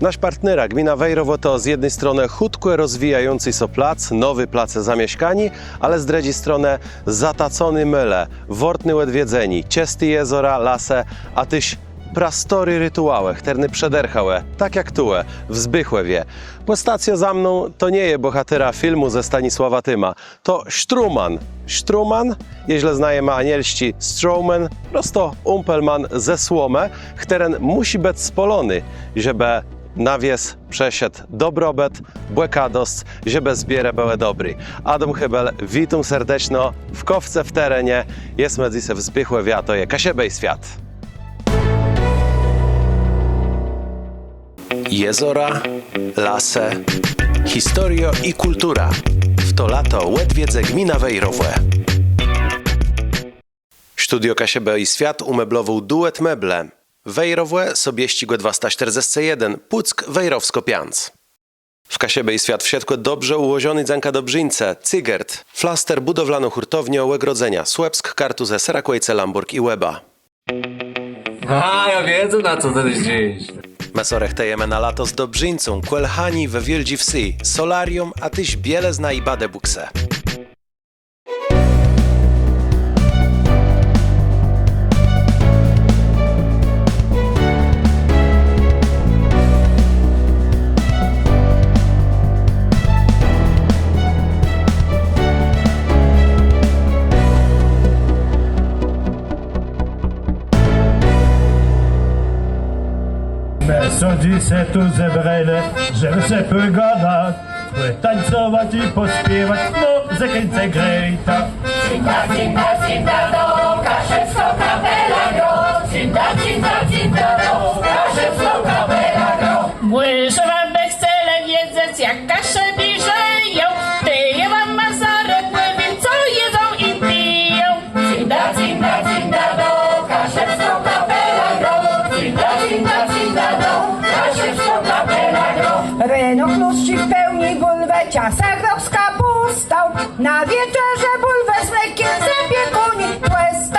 Nasz partnera gmina Wejrowo to z jednej strony chutko rozwijający się plac, nowy place zamieszkani, ale z drugiej strony zatacony myle, wortny łedwiedzeni, ciesty jezora, lase, a tyś prastory rytuałe, terny przederchałe, tak jak tułe, w Zbychłewie. Bo stacja za mną to nie je bohatera filmu ze Stanisława Tyma, to Struman. Struman, jeźle znajemy anielści Strowman, prosto umpelman ze słomę, teren musi być spolony, żeby nawies przesiedł dobrobet, błekadost, żeby zbierę były dobry. Adam Hybel, witam serdeczno w Kowce w terenie, jest medzise w Zbychłewie, a to je Kasiebej Świat. Jezora, lase, historia i kultura. W to lato Łedwiedze gmina Wejrowłe. Studio Kasiebe i Świat umeblował duet meble. Wejrowłe sobie ścigłe 241, Puck Wejrowsko-Pianc. W Kasiebe i Świat wsiadł dobrze ułożony dzanka dobrzyńce, Cygert, flaster budowlano-hurtownie ołegrodzenia, Słepsk, Kartuzę, Serakłejce, Lamburg i Łeba. A, ja wiedzę na co ty dziś. Mesorech tejemy na lato z Dobrzyńcą, Kuelhani we Wieldzi Wsi, Solarium, a tyś biele zna i bade bukse. Sądzi se tu zebrane, żeby se pogadać Tańcować i pośpiewać, muzykę grejta Cinta, cinta, cinta do, kaszewsko kapela gro. Cinta, cinta Chluszczy w pełni bulwę, ciasach z kapustą. Na wieczerze bulwę z mlekiem zapiekuni tłestą.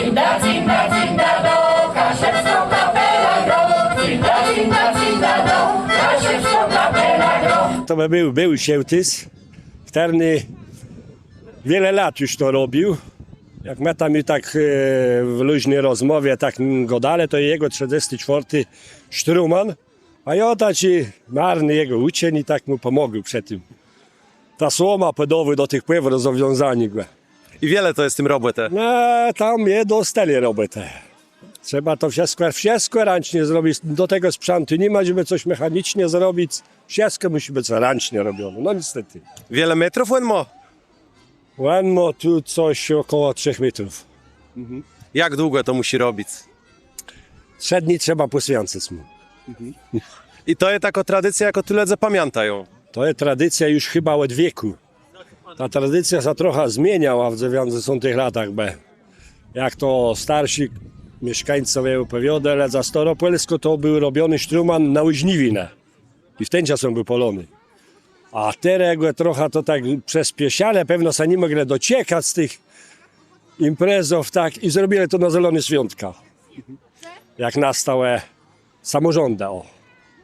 Cinta, cinta, cinta do, kaszewsko kapela gro. Cinta, cinta, cinta do, kaszewsko kapela gro. To by był, był Siełtys Terny wiele lat już to robił jak my tam i tak e, w luźnej rozmowie tak godale, to jego 34 Sztruman, a ja taki marny jego uczeń i tak mu pomogł przy tym. Ta słoma podowy do tych pływ rozwiązani go. I wiele to jest tym robotę. No, tam je dostali robotę. Trzeba to wszystko, wszystko ręcznie zrobić. Do tego sprzętu nie ma, żeby coś mechanicznie zrobić. Wszystko musi być ręcznie robione. No niestety. Wiele metrów łenmo? Ładno tu coś około 3 metrów. Jak długo to musi robić? Trzech dni trzeba poświęcić mu. I to jest taka tradycja, jako tyle zapamiętają. To jest tradycja już chyba od wieku. Ta tradycja się trochę zmieniała w 90 latach, bo jak to starsi mieszkańcy opowiadają, ale za Staropolsko to był robiony sztruman na Łyźniwinę. I w ten czas on był polony. A teraz trochę to tak przyspieszale, pewno się nie mogli dociekać z tych imprezów, tak, i zrobili to na Zielone Świątka. Jak nastałe samorządy, o,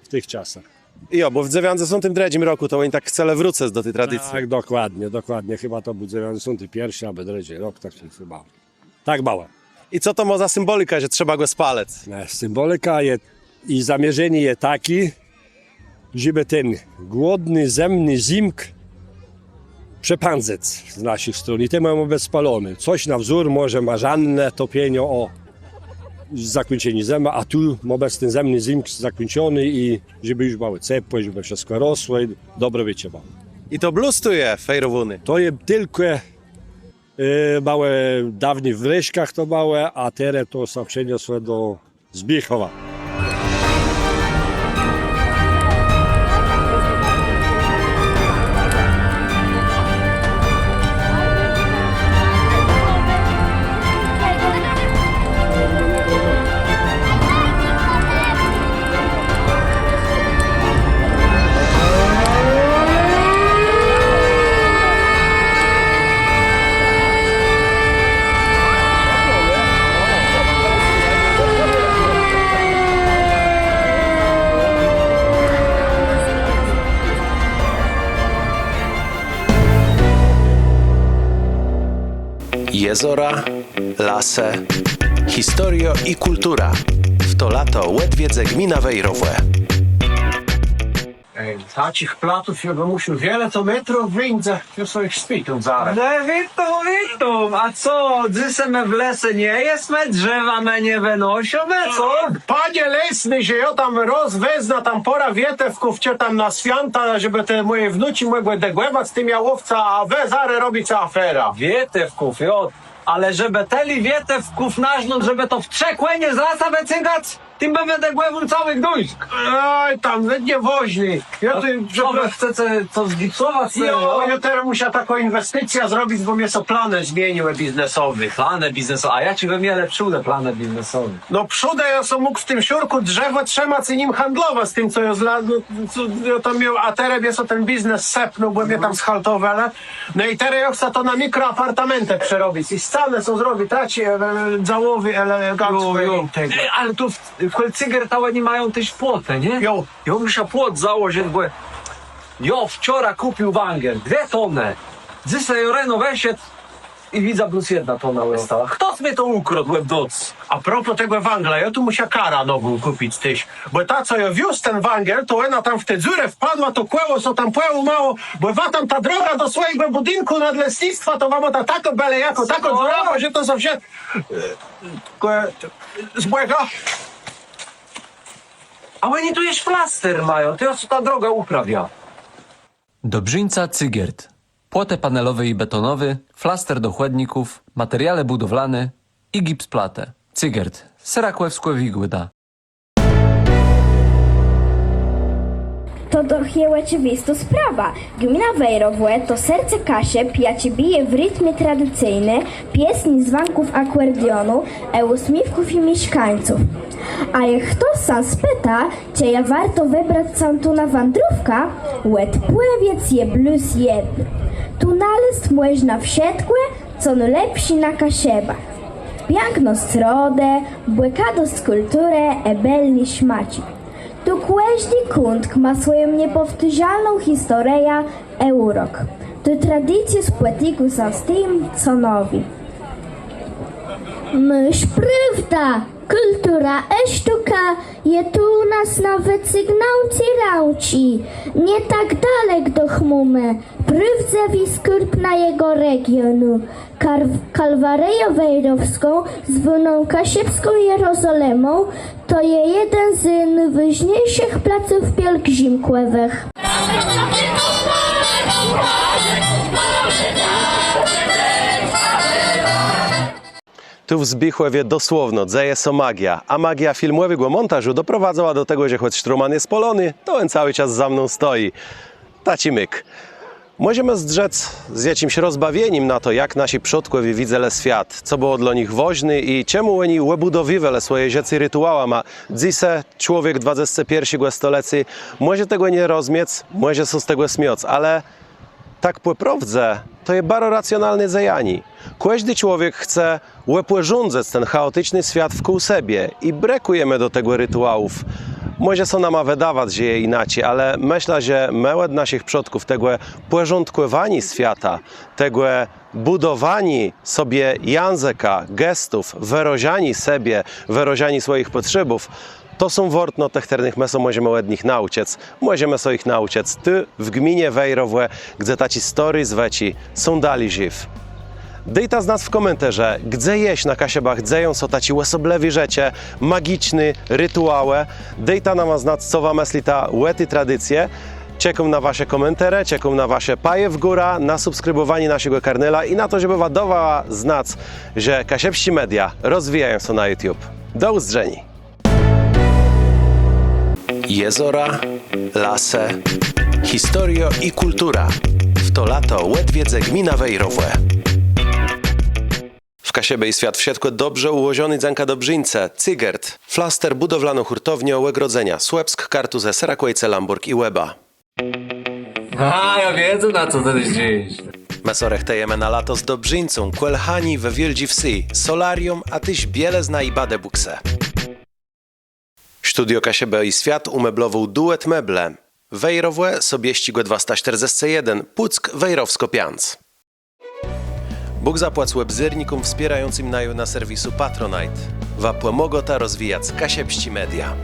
w tych czasach. I o, bo w 93 roku to oni tak chcele wrócę do tej tradycji. Tak, dokładnie, dokładnie. Chyba to był 91 albo drugi rok, tak się chyba. Tak bałem. I co to ma za symbolika, że trzeba go spalec? Symbolika je, i zamierzenie jest taki, żeby ten głodny, zemny zimk przepędzać z naszych stron. I te mamy być spalony. Coś na wzór może marzanne topienie o zakończenie zema, a tu ten zemny zimk zakończony i żeby już było ciepłe, żeby wszystko rosło i dobre wiecie było. I to blustuje fejrowuny. To jest tylko e, małe, dawniej w Ryszkach to małe, a teraz to są przeniosłe do Zbichowa. Jezora, lase, historia i kultura. W to lato Łedwiedze gmina Wejrowłe. Takich platów bym musiał wiele to metrów wyjdzie, ja sobie śpię zaraz. No witam, witam, a co, dzysemy w lesie nie jest me drzewa me nie wynoszą, me co? Panie lesny, że ja tam rozwezna tam pora wietewków cię tam na święta, żeby te moje wnuci mogły degłewać z tym jałowca, a we zary robić afera. Wietewków, jo, ale żeby teli wietewków nażnąć, żeby to w trzech łenie z lasa tym będę głową całych dojsk. Oj, tam nie woźny. Ja tu, przepraszam. chcecie, co zgipsować? Jo, ja teraz muszę taką inwestycję zrobić, bo mnie so plany zmieniły biznesowych. Plany biznesowe, a ja ci wymielę przódę plany biznesowe. No przód ja sam mógł w tym siurku drzewo trzymać i nim handlować z tym, co ja, zla, no, co ja tam miał, a teraz ja so ten biznes sepnął, bo mnie tam schaltowele. No i teraz ja chcę to na mikroapartamenty przerobić i sceny są zrobić, traci e, załowy. Jo, jo. i tego. Ej, ale tu w, Kolcyger tałe nie mają też płotę, nie? Jo. Ja muszę płot założyć, bo jo wczoraj kupił węgiel, dwie tony. Dzisiaj reno weszedł i widzę plus jedna tona została. Kto mnie to ukradł noc? A propos tego węgla, ja tu muszę kara nową kupić tyś, bo ta co ja wiózł ten węgiel, to ona tam w tę dziurę wpadła, to kłęło, co tam płęło mało, bo wa tam ta droga do swojego budynku nadleśnictwa, to wam ta tako bele jako, tako dziurawa, że to zawsze z błęga. A oni tu jest flaster mają, to co ta droga uprawia. Dobrzyńca Cygiert. Płotę panelowy i betonowy, flaster do chłodników, materiale budowlane i gipsplatę. Cygiert. Serakłewskłe wigłyda. To dochje oczywista sprawa. Gmina Wejrowłe to serce Kasiep, jacie bije w rytmie tradycyjny, pieśni dzwanków akordionu, e usmiwków i mieszkańców. A kto sam spyta, czy ja warto wybrać sam tu na wędrówka, łet pływiec je blues jedny. Tu nalist można wsiedkłe, co no lepsi na Kasiebach. Piękność rodę, błykadost kulturę, ebelni szmaci. Tu każdy kundk ma swoją niepowtarzalną historię Eurok. Tu tradycje spłetiku są z tym, co nowi. Myś prawda, kultura e sztuka je tu u nas nawet sygnałci rauci. Nie tak dalek do chmumy, prywdzewi skurp na jego regionu. Kar- Kalwaryję Wejrowską zwaną Kasiepską Jerozolimą to je jeden z najważniejszych placów pielgrzymkowych. Tu w Zbichłewie dosłowno dzeje so magia, a magia filmowego montażu doprowadzała do tego, że choć Struman jest polony, to on cały czas za mną stoi. Taci myk. Możemy zdrzec z jakimś rozbawieniem na to, jak nasi przodkowie widzeli świat, co było dla nich woźny i czemu oni łebudowiwele swoje rzeczy rytuała ma. Dzisiaj człowiek XXI stulecy może tego nie rozumieć, może so z tego śmiać, ale tak poprawdze, to jest bardzo racjonalne zajani. Każdy człowiek chce łepłeżądzec ten chaotyczny świat wkół siebie i brakujemy do tego rytuałów. Może się nam wydawać, że je inaczej, ale myślę, że małe naszych przodków tego porządkowanie świata, tego budowani sobie języka, gestów, wyrażani siebie, wyrażani swoich potrzebów, to są wortno tych ternych meso możemy od nich nauczyć. Możemy so ich nauczyć ty w gminie Wejrowłe, gdzie taci story zweci są dali żyw. Dejta z nas w komentarze, gdzie jeść na Kasiebach, gdzie ją są taci łosoblewi rzecie, magiczny, rytuałe. Dejta nam znać, co wam ta łety tradycje. Czekam na wasze komentarze, czekam na wasze paje w góra, na subskrybowanie naszego karnela i na to, żeby wadowała znać, że kasiepści media rozwijają się na YouTube. Do uzdrzeni! Jezora, lase, historia i kultura. W to lato Łedwiedze gmina Wejrowłe. W Kasiebej świat wsiadł dobrze ułożony dzanka Dobrzyńce, Cygert, flaster budowlano hurtownię Łegrodzenia, Słebsk, Kartuzę, Serakłejce, Lamburg i Łeba. A ja wiedzę na co ty dziś. Mesorech tejemy na lato z Dobrzyńcą, Kuelhani we Wieldzi Wsi, Solarium, a tyś Bielezna i Badebukse. Studio Kasiebe i Świat umeblował duet meble. Wejrowłe, Sobieścigo 241, Puck, Wejrowsko-Pianc. Bóg zapłać webzyrnikom wspierającym naju na serwisu Patronite. Wapłe mogota rozwijać Media.